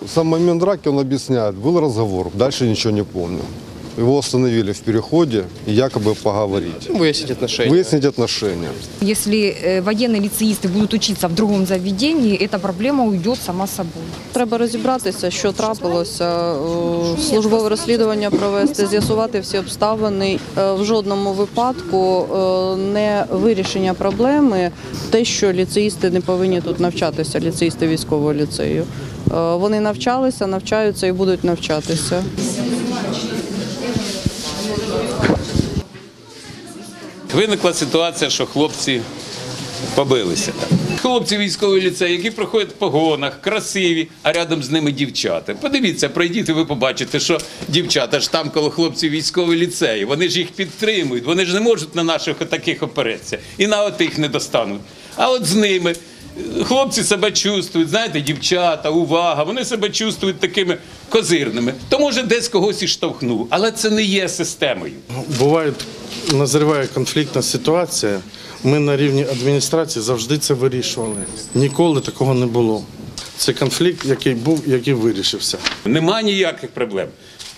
В Сам момент драки он объясняет. Был разговор, дальше ничего не помню. Его остановили в переходе и якобы поговорить. Выяснить отношения. Выяснить отношения. Если э, военные лицеисты будут учиться в другом заведении, эта проблема уйдет сама собой. Треба розібратися, що трапилося, е, службове розслідування провести, з'ясувати всі обставини. Е, В жодному випадку е, не вирішення проблеми, те, що ліцеїсти не повинні тут навчатися, ліцеїсти військового ліцею. Е, Вони навчалися, навчаються і будуть навчатися. Виникла ситуація, що хлопці побилися. Хлопці військової ліцеї, які проходять в погонах, красиві, а рядом з ними дівчата. Подивіться, пройдіть, і ви побачите, що дівчата ж там коло хлопців військової ліцеї. Вони ж їх підтримують, вони ж не можуть на наших таких опереться. І на отих не достануть. А от з ними. Хлопці себе чувствують, знаєте, дівчата, увага, вони себе чувствують такими козирними. То може десь когось і штовхнув, але це не є системою. Буває, назріває конфліктна ситуація. Ми на рівні адміністрації завжди це вирішували. Ніколи такого не було. Це конфлікт, який був, який вирішився. Нема ніяких проблем.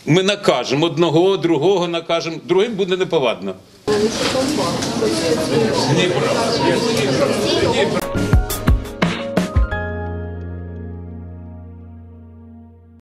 Ми накажемо одного, другого накажемо, другим буде неповадно. Правда.